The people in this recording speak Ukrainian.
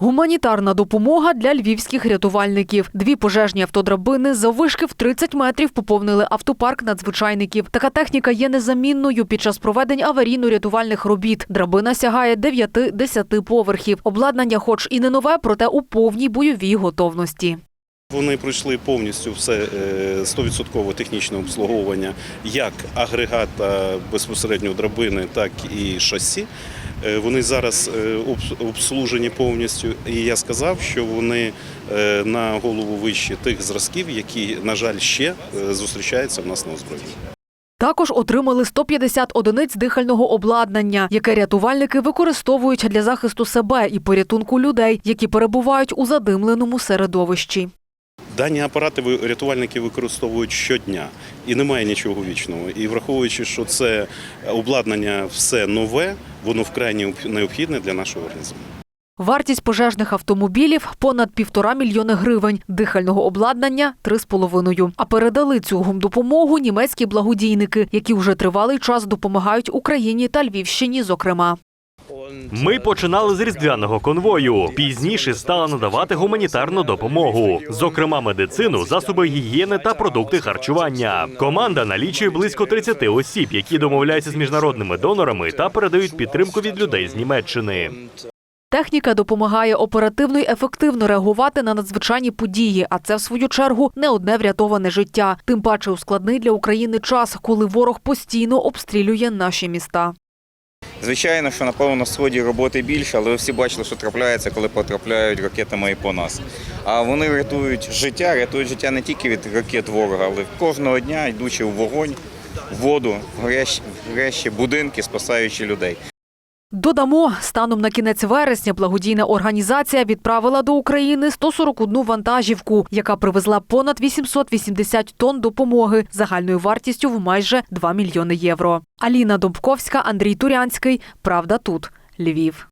Гуманітарна допомога для львівських рятувальників. Дві пожежні автодрабини заввишки в 30 метрів поповнили автопарк надзвичайників. Така техніка є незамінною під час проведень аварійно-рятувальних робіт. Драбина сягає 9-10 поверхів. Обладнання, хоч і не нове, проте у повній бойовій готовності. Вони пройшли повністю все е, 100% технічне обслуговування як агрегата безпосередньо драбини, так і шасі. Е, Вони зараз е, обслужені повністю. І я сказав, що вони е, на голову вищі тих зразків, які, на жаль, ще е, зустрічаються в нас на озброєнні. Також отримали 150 одиниць дихального обладнання, яке рятувальники використовують для захисту себе і порятунку людей, які перебувають у задимленому середовищі. Дані апарати рятувальники використовують щодня, і немає нічого вічного. І враховуючи, що це обладнання все нове, воно вкрай необх- необхідне для нашого організму. Вартість пожежних автомобілів понад півтора мільйони гривень, дихального обладнання три з половиною. А передали цю гумдопомогу німецькі благодійники, які вже тривалий час допомагають Україні та Львівщині, зокрема. Ми починали з різдвяного конвою. Пізніше стали надавати гуманітарну допомогу, зокрема медицину, засоби гігієни та продукти харчування. Команда налічує близько 30 осіб, які домовляються з міжнародними донорами та передають підтримку від людей з Німеччини. Техніка допомагає оперативно й ефективно реагувати на надзвичайні події, а це в свою чергу не одне врятоване життя. Тим паче у складний для України час, коли ворог постійно обстрілює наші міста. Звичайно, що напевно на сході роботи більше, але ви всі бачили, що трапляється, коли потрапляють ракетами і по нас. А вони рятують життя, рятують життя не тільки від ракет ворога, але кожного дня йдучи в вогонь, в воду, в горящі, будинки, спасаючи людей. Додамо, станом на кінець вересня благодійна організація відправила до України 141 вантажівку, яка привезла понад 880 тонн допомоги загальною вартістю в майже 2 мільйони євро. Аліна Домбковська, Андрій Турянський. Правда тут. Львів.